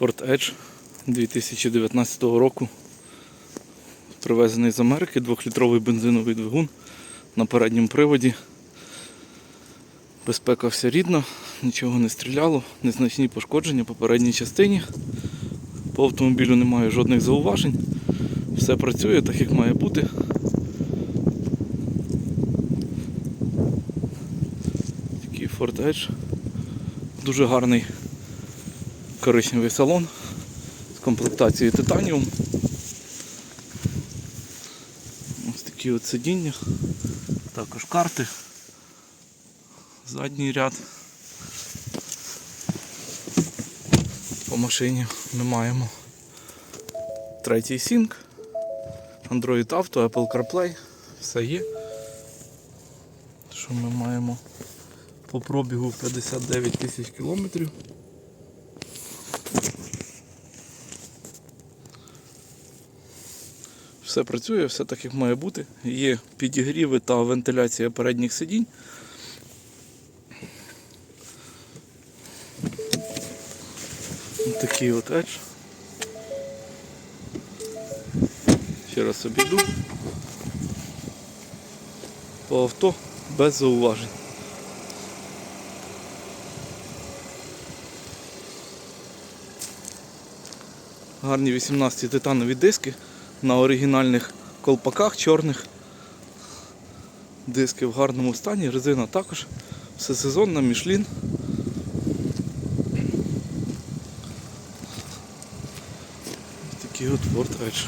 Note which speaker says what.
Speaker 1: Ford Edge 2019 року. Привезений з Америки, 2-літровий бензиновий двигун на передньому приводі. Безпека вся рідна, нічого не стріляло, незначні пошкодження по передній частині. По автомобілю немає жодних зауважень. Все працює так, як має бути. Такий Ford Edge. Дуже гарний коричневий салон з комплектацією титаніум. Ось такі от сидіння. Також карти. Задній ряд. По машині ми маємо третій сінк, Android Auto, Apple CarPlay, все є. Що ми маємо по пробігу 59 тисяч кілометрів. Все працює, все так як має бути. Є підігріви та вентиляція передніх сидінь. Такий от Edge. Ще раз обійду. По авто без зауважень. Гарні 18 титанові диски на оригінальних колпаках чорних. Диски в гарному стані, резина також. Все сезонна, мішлін. Такий от Ford Edge.